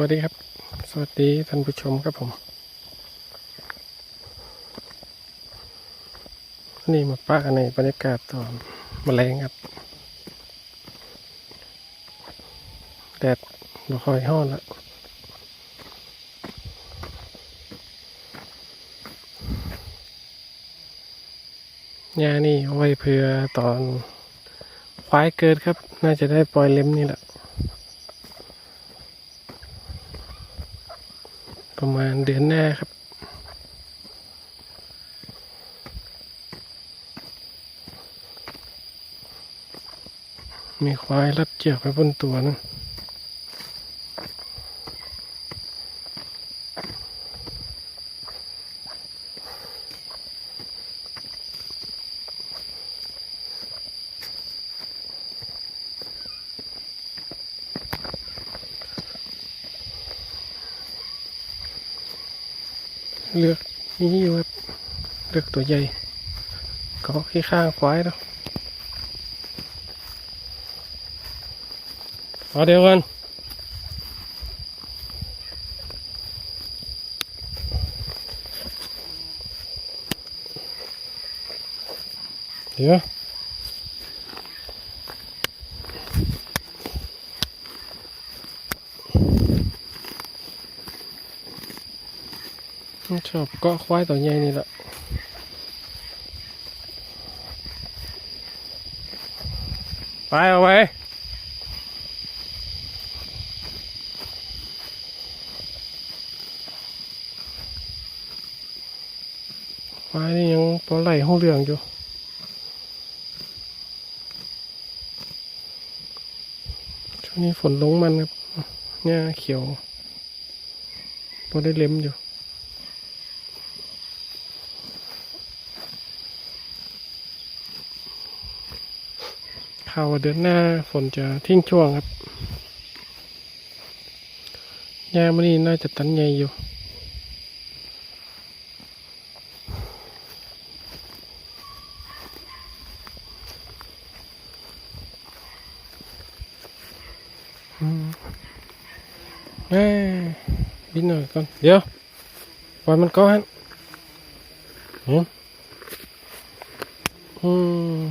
วัสดีครับ สวัสดีท่านผู้ชมครับผม นี่มาป้ากันในบรรยากาศตอนมแมลงครับ แดดบ่คอยห้อนแล้วยานี่ไว้เพื่อตอนควายเกิดครับ น่าจะได้ปล่อยเล็มนี่แหละ ประมาณเดือนหน้าครับ มีควายรัดเจียกไปบนตัวนึงเลือกนี่อยู่ครับ เลือกตัวใหญ่ก็ขี้ข้างควายแล้วเอาเดี๋ยวกันเดี๋ยวชอบเก็ควายตัวใหญ่นี่แหละ ไปเอาไว้ควายนี่ยังปลาไหลห้องเรืองอยู่ช่วงนี้ฝนลงมันครับเนี่ยเขียวพอได้เล็มอยู่ ข่าวว่าเดือนหน้าฝนจะทิ้งช่วงครับยามันนี่น่าจะตันใหญ่อยู่อืมเอ้ยบินหน่อยก่อนเดี๋ยวปล่อยมันก่อนอืมอืม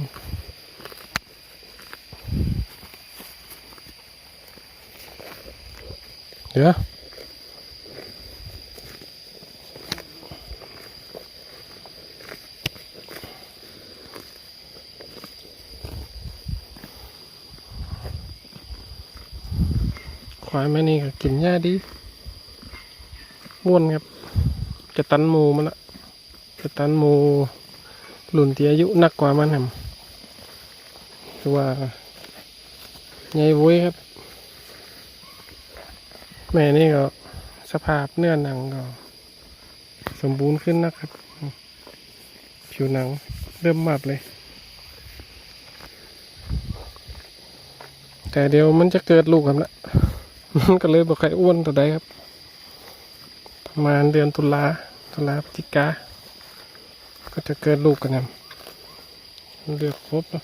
เดี๋ยวควายแม่นี่ก็กินหญ้าดีม้วนครับจะตันหมูมันละจะตันหมูหลุนที่อายุนักกว่ามันครับคือว่าใหญ่วุ้ยครับ แม่นี่ก็สภาพเนื้อหนังก็ สมบูรณ์ขึ้นนะครับ ผิวหนังเริ่มมัดเลย แต่เดี๋ยวมันจะเกิดลูกครับละมันก็เลยบอกใครอ้วนตัวใดครับ ประมาณเดือนตุลาตุลาพฤศจิกาก็จะเกิดลูกกันนะเลือกครบแล้ว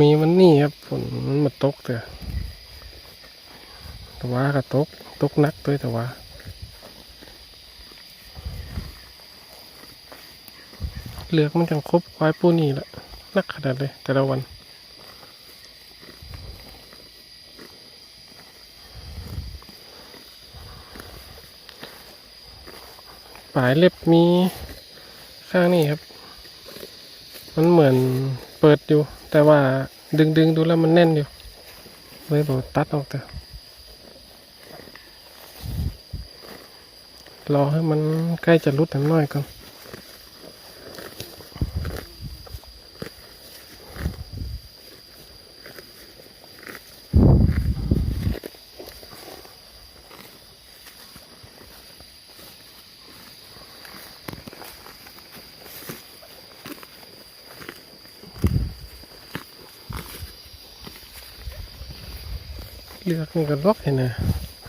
มีมันนี่ครับฝนมันมาตกแต่แต่ว่าก็ตก ตกนักด้วยแต่ว่าเหลือกมันจังครบควายปูนี่แหละนักขนาดเลย แต่ละวันปลายเล็บมีข้างนี้ครับ มันเหมือนเปิดอยู่ แต่ว่าดึงดึงดูแล้วมันแน่นอยู่เลยบอกตัดออกแต่รอให้มันใกล้จะรุดหน่อยก่อนเลือกนี่ก็ล็อกเห็นนะ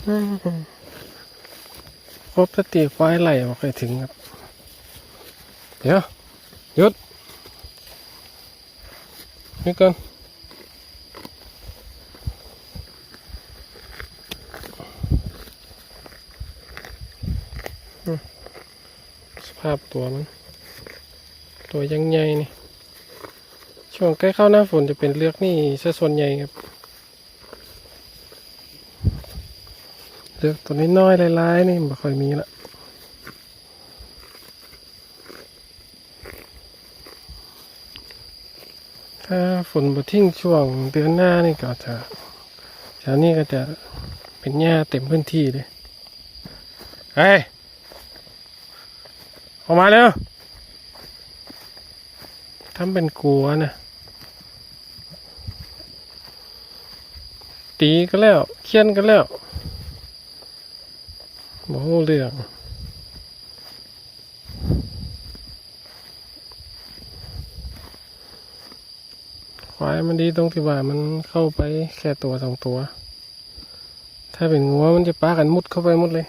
อืมครบสติควายไหลออกไปถึงครับ เดี๋ยวหยุดนี่ก่อนอืมสภาพตัวมัน ตัวยังใหญ่นี่ ช่วงใกล้เข้าหน้าฝนจะเป็นเลือกนี่ซะส่วนใหญ่ครับ เลือกตัวนี้น้อยๆลายๆนี่ไม่ค่อยมีละถ้าฝนบ่ทิ้งช่วงเดือนหน้านี่ก็จะแถวนี้ก็จะเป็นหญ้าเต็มพื้นที่เลยเฮ้ยออกมาเร็วทำเป็นกลัวนะตีก็แล้ว เคียนก็แล้ว บ่ฮู้เรื่องควายมันดีตรงที่ว่ามันเข้าไปแค่ตัวสองตัว ถ้าเป็นงัวมันจะปากันมุดเข้าไปมุดเลย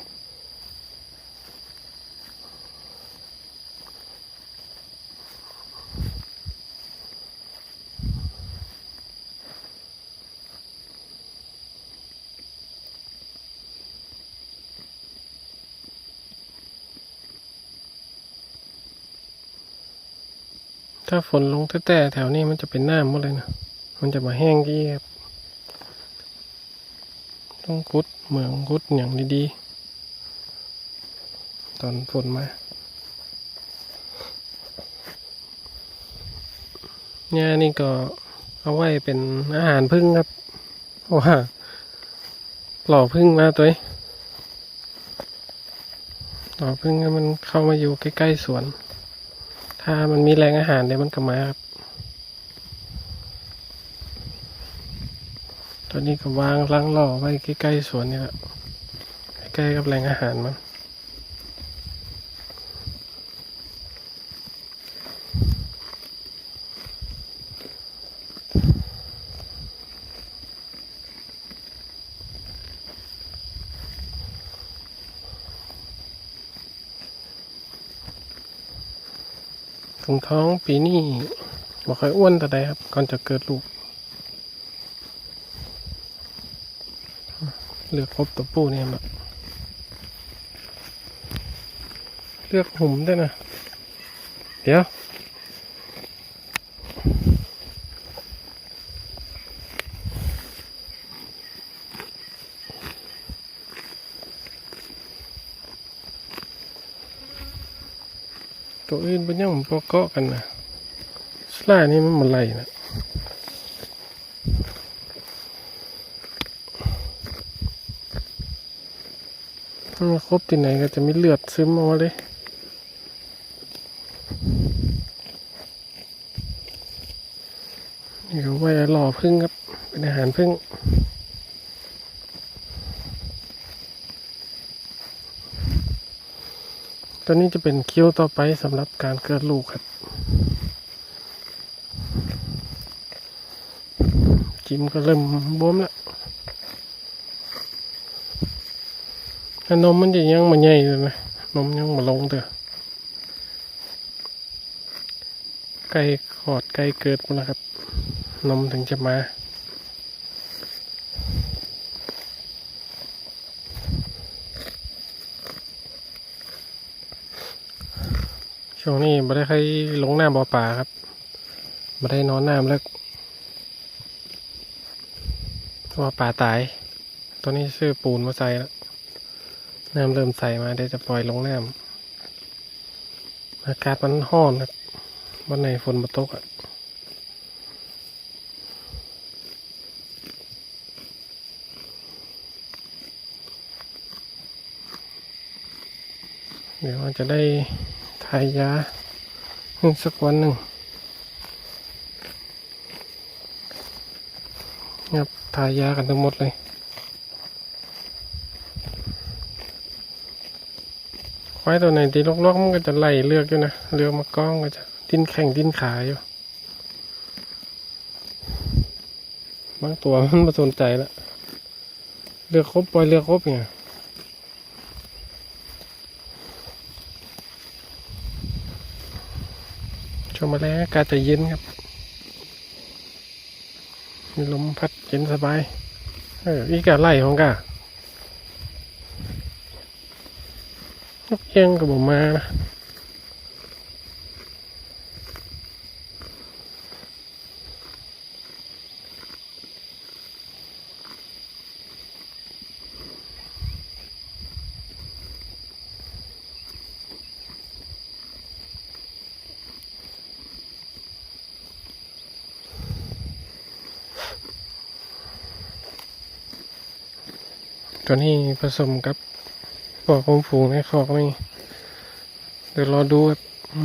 ถ้าฝนลงแต่ๆแถวนี้มันจะเป็นน้ำหมดเลยนะ มันจะมาแห้งกี้ครับต้องคุดเหมืองคุดอย่างดีๆ ตอนฝนมาเนี่ยนี่ก็เอาไว้เป็นอาหารพึ่งครับว่าหล่อพึ่งมาตัวหล่อพึ่งมันเข้ามาอยู่ใกล้ๆสวน ถ้ามันมีแรงอาหารเดี๋ยวมันก็มาครับตอนนี้ก็วางล้างล่อไว้ใกล้ๆสวนนี่แหละใกล้กับแรงอาหารมัน ถุงท้องปีนี้บ่ค่อยอ้วนแต่ใดครับ ก่อนจะเกิดลูก เลือกครบตัวปูเนี่ยแบบเลือกหุ่มได้นะ เดี๋ยว ตัวอื่นเป็นยังมันปเกาะกันนะสลายนี่มันมันไหลนะถ้ามันครบที่ไหนก็จะมีเลือดซึมออกมาเลยนี่ก็ไว้หล่อพึ่งครับ เป็นอาหารพึ่ง ตัวนี้จะเป็นคิ้วต่อไปสำหรับการเกิดลูกครับ จิมก็เริ่มบวมแล้วนมมันจะยังมาใหญ่เลยนะนมยังมาลงเถอะไก่ขอดไก่เกิดหมดแล้วครับ นมถึงจะมา ช่วงนี้ไม่ได้ใครลงน้ำบ่อป่าครับไม่ได้นอนน้ำแล้วเพราะว่าป่าตายตอนนี้ซื้อปูนมาใส่แล้วน้ำเริ่มใส่มาเดี๋ยวจะปล่อยลงน้ำอากาศมันห้อนครับวันไหนฝนมาตกอะเดี๋ยวจะได้ ทายยาสักวันหนึ่งครับทายากันทั้งหมดเลยควายตัวไหนตีลกๆมันก็จะไล่เลือกอยู่นะเลือกมากล้องก็จะดิ้นแข่งดิ้นขาอยู่บางตัวมันมาสนใจแล้วเลือกครบปล่อยเลือกครบเนี่ย ช่วงมาแล้วอากาศจะเย็นครับ มีลมพัดเย็นสบาย เอออีกาไล่ของกานกเอียงกับผมมานะ ตัวนี้ผสมกับพวกคุมฝูงในคอกนี่เดี๋ยวรอดูครับ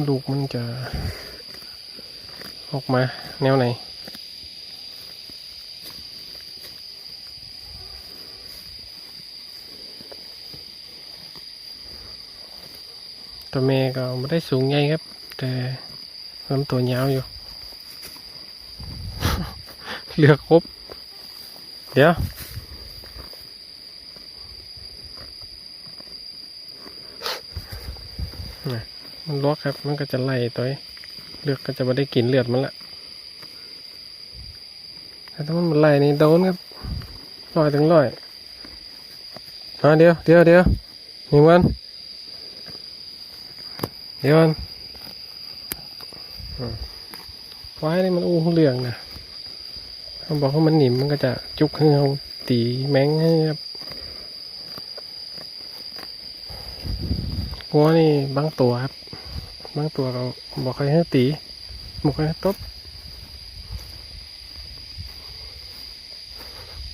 ลูกมันจะ ออกมาแนวไหนตัวเมย์ก็ไม่ได้สูงใหญ่ครับ แต่ลำตัวยาวอยู่ เหลือครบ เดี๋ยว มันลวกครับ มันก็จะไล่ตัวเลือดก็จะไม่ได้กินเลือดมันละแต่ถ้ามันไล่นี่โดนครับร้อยถึงร้อยอ่าเดี๋ยวเดี๋ยวเดี๋ยวหนึ่งวันเดี๋ยววันอืมไว้นี่มันอู้เหลืองนะเขาบอกว่ามันหนิมมันก็จะจุกให้เราตีแมงให้ครับหัวนี่บางตัวครับ บางตัวเราบอกใครให้ตีบอกใครให้ตบ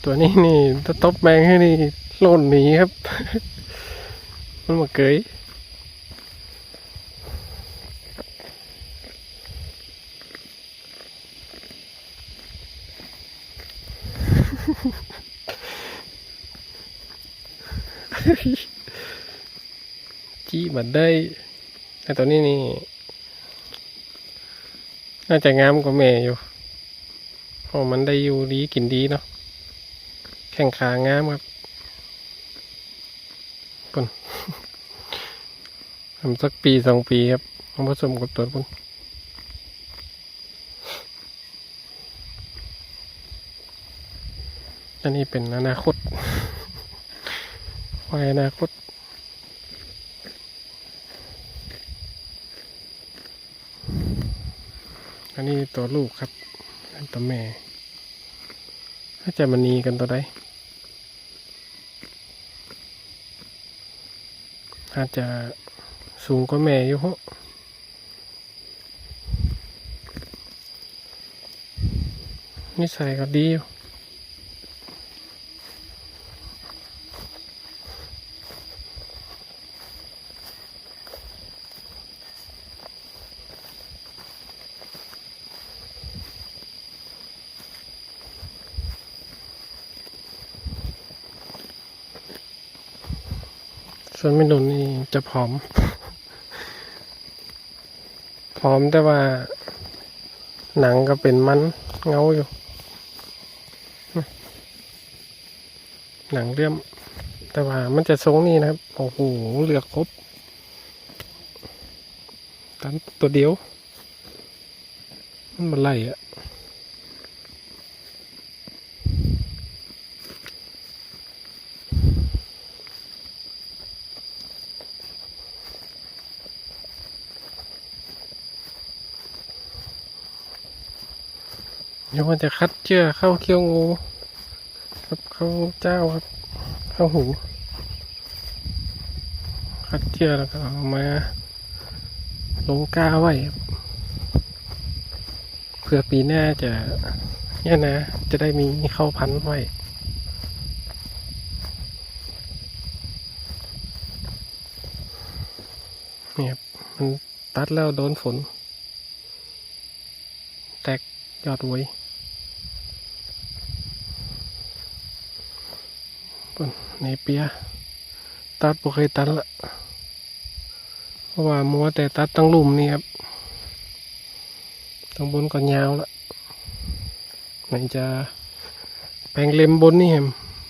ตัวนี้นี่ถ้าตบแมงให้นี่โล่นหนีครับ มันมาเกยจี้บัดได้ ไอตัวนี้นี่ น่าจะงามกว่าแม่อยู่เพราะมันได้อยู่ดีกินดีเนาะแข่งขางามครับปุ่นทำสักปีสองปีครับเอาผสมกับตัวปุ่นอันนี้เป็นอนาคตไว้อนาคต อันนี้ตัวลูกครับอันตัวแม่ถ้าจะมันนีกันตัวใดอาจจะสูงกว่าแม่อยู่ฮะนิสัยก็ดีอยู่ส่วนเมนูนี่ จะผอม ผอมแต่ว่า หนังก็เป็นมันเงาอยู่ หนังเลื่อม แต่ว่ามันจะทรงนี่นะครับ โอ้โหเหลือครบตันตัวเดียว มันมาไล่อะ เดี๋ยวมันจะคัดเชือกเข้าเขี้ยวงู ครับเข้าเจ้าครับ เข้าหู คัดเชือกแล้วก็เอามา ลงก้าไว้เพื่อปีหน้าจะเนี่ยนะ จะได้มีเข้าพันธุ์ไว้เนี่ยครับมันตัดแล้วโดนฝน แตกยอดไว้ปุ่น ในเปียตัดบ่เคยตัดละเพราะว่ามัวแต่ตัดตั้งลุ่มนี่ครับตั้งบนก็ยาวละไหนจะแปลงเล็มบนนี่เห็ม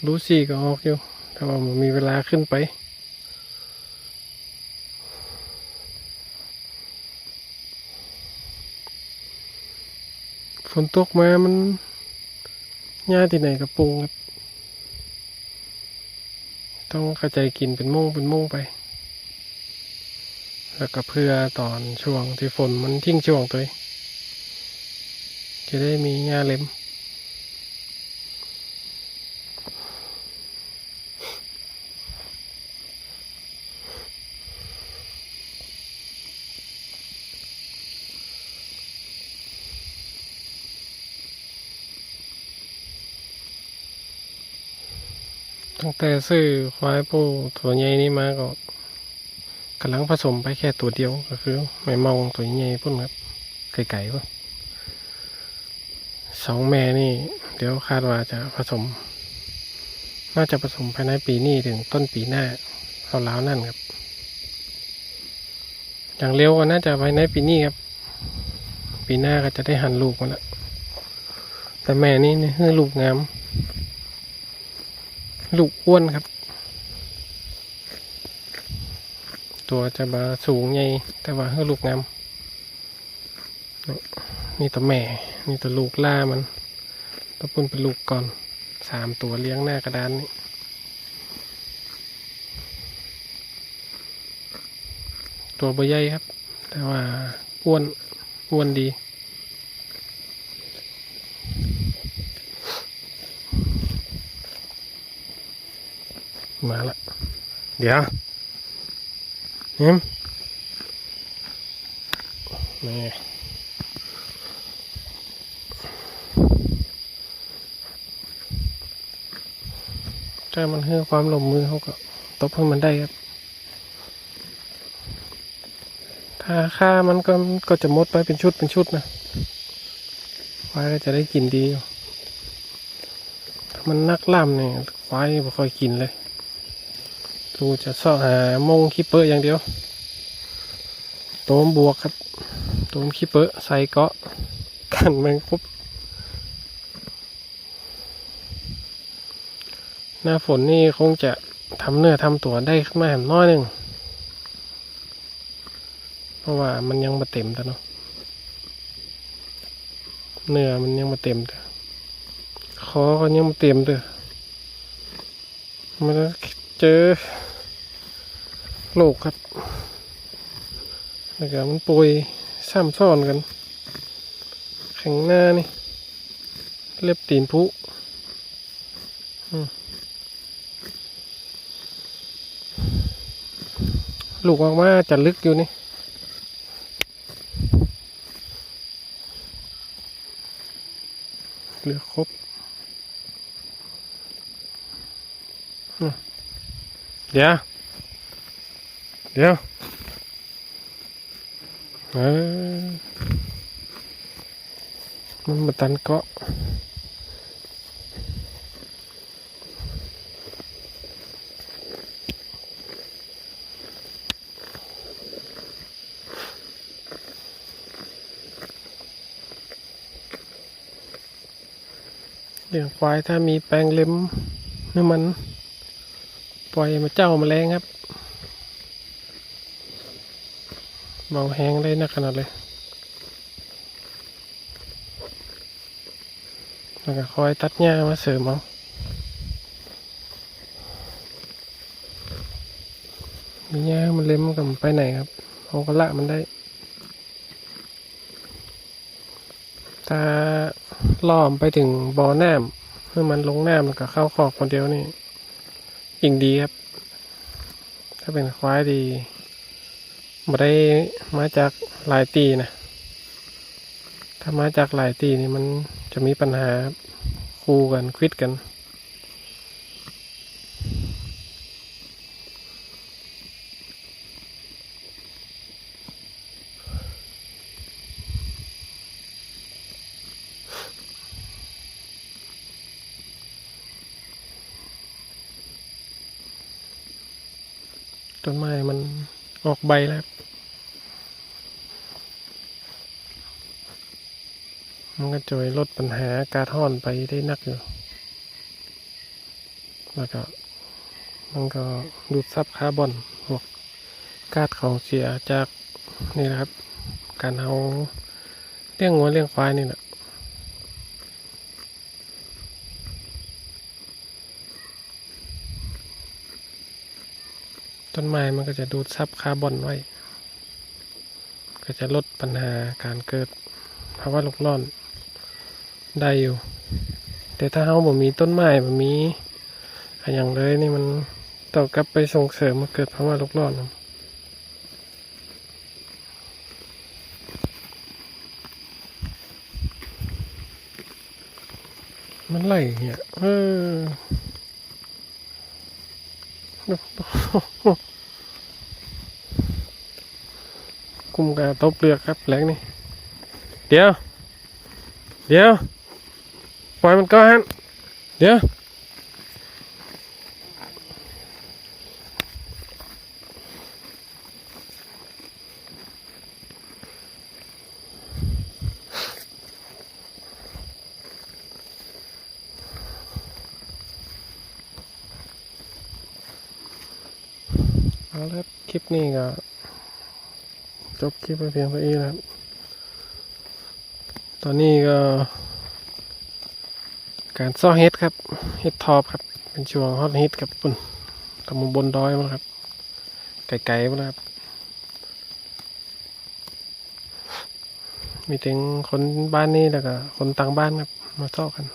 รู้สิก็ออกอยู่แต่ว่ามันมีเวลาขึ้นไปฝนตกมามันหญ้าที่ไหนกระปุงครับ ต้องกระจายกินเป็นโม่งเป็นโม่งไป แล้วก็เพื่อตอนช่วงที่ฝนมันทิ้งช่วงตัวจะได้มีหญ้าเล็ม ตั้งแต่ซื้อควายปูตัวใหญ่นี่มาก็กำลังผสมไปแค่ตัวเดียวก็คือไม่เมาตัวใหญ่พุ่นครับไก่ๆพุ่นสองแม่นี่ เดี๋ยวคาดว่าจะผสม น่าจะผสมภายในปีนี้ถึงต้นปีหน้าเอาล้าวนั่นครับ อย่างเร็วก็น่าจะภายในปีนี้ครับ ปีหน้าก็จะได้หันลูกมาแล้วแต่แม่นี่นี่ลูกงาม ลูกอ้วนครับ ตัวจะมาสูงใหญ่แต่ว่าให้ลูกงามนี่นี่ตัวแม่ นี่ตัวลูกล่ามันตัวปุ่นเป็นลูกก่อนสามตัวเลี้ยงหน้ากระดานนี่ตัวใบใหญ่ครับ แต่ว่าอ้วนอ้วนดี มาละ เดี๋ยวเห็มนี่ถ้ามันให้ความลมมือเขาก็ตบให้มันได้ครับ ถ้าค่ามันก็ก็จะมดไปเป็นชุดเป็นชุดนะควายก็จะได้กินดี ถ้ามันนักล่ำเนี่ยควายไม่ค่อยกินเลย ดูจะเสาะหามงคีเปอร์อย่างเดียวโตมบวกครับโตมคีเปอร์ใส่เกาะกันแมงปุ๊บหน้าฝนนี่คงจะทำเนื้อทำตัวได้ขึ้นมาแหมน้อยหนึ่งเพราะว่ามันยังมาเต็มแต่เนาะเนื้อมันยังมาเต็มแต่คอก็ยังมาเต็มเด้อมันเจอ โลกครับแล้วก็มันปุยซ้ำซ้อนกัน แข็งหน้านี่ เล็บตีนพุอืมลูกออกมาจะลึกอยู่นี่เหลือครบ เดี๋ยว เดี๋ยวเออมันมาตันเกาะเลี้ยงควายถ้ามีแปลงเล็มนี่มัน ปล่อยมาเจ้ามาแรงครับ เบาแห้งได้นักขนาดเลย แล้วก็คอยตัดหญ้ามาเสริมเอามีหญ้ามันเล็มกับไปไหนครับเอาก็ละมันได้ ถ้าล่อมไปถึงบ่อน้ำเมื่อมันลงน้ำแล้วก็เข้าคอกคนเดียวนี่ยิ่งดีครับ ถ้าเป็นควายดี บ่ได้มาจากหลายตีนะ ถ้ามาจากหลายตีนี่มันจะมีปัญหาคู่กันควิดกันต้นไม้มันออกใบแล้ว มันก็จะลดปัญหาการท่อนไปได้นักอยู่ แล้วก็ มันก็ดูดซับคาร์บอนพวกก๊าซของเสียจากนี่นะครับ การเอาเลี้ยงงัวเลี้ยงควายนี่แหละต้นไม้มันก็จะดูดซับคาร์บอนไว้ ก็จะลดปัญหาการเกิดภาวะโลกร้อน ได้อยู่ แต่ถ้าเราบ่มีต้นไม้บ่มีอะไรอย่างเลยนี่มันต้อกลับไปส่งเสริมมาเกิดภาวะโลกร้อนนะมันไหลเนี่ยเออกุมกาตบเลือกครับแหลงนี่ เดี๋ยว เดี๋ยว ปล่อยมันก่อนเดี๋ยวเอาละครับคลิปนี้ก็จบคลิปไปเพียงเท่านี้ครับ ตอนนี้ก็ การซ่อเฮ็ดครับ เฮ็ดทอปครับ เป็นช่วงฮอตฮิตครับปุ่นตำบลบนดอยมาครับ ไกลๆมาครับ มีถึงคนบ้านนี้แล้วก็คนต่างบ้านครับ มาซ่อกัน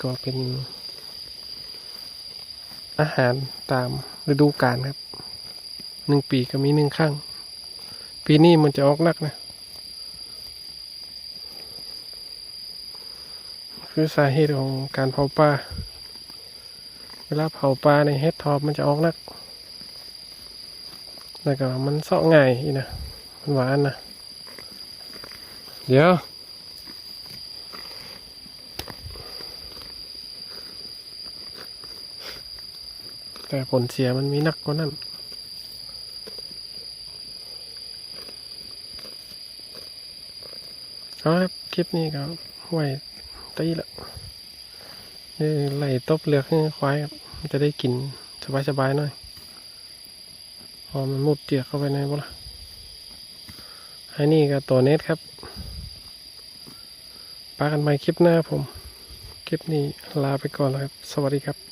ก็เป็น อาหารตามฤดูกาลครับ หนึ่งปีก็มีหนึ่งครั้ง ปีนี้มันจะออกนักนะ คือสาเหตุของการเผาปลาเวลาเผาปลาในเฮ็ดทอปมันจะออกนัก แล้วก็มันเสาะง่ายอีนะ มันหวานนะ เดี๋ยวแต่ผลเสียมันมีนักกว่านั้นเอาละครับคลิปนี้ก็ไว้ ตีละนี่ไหลตบเลือกให้ควายครับจะได้กินสบายๆหน่อย พอมันมุดเจียกเข้าไปในบ่ละไอ้นี่ก็ตัวเน็ตครับปากันใหม่คลิปหน้าผม คลิปนี้ลาไปก่อนแล้วครับ สวัสดีครับ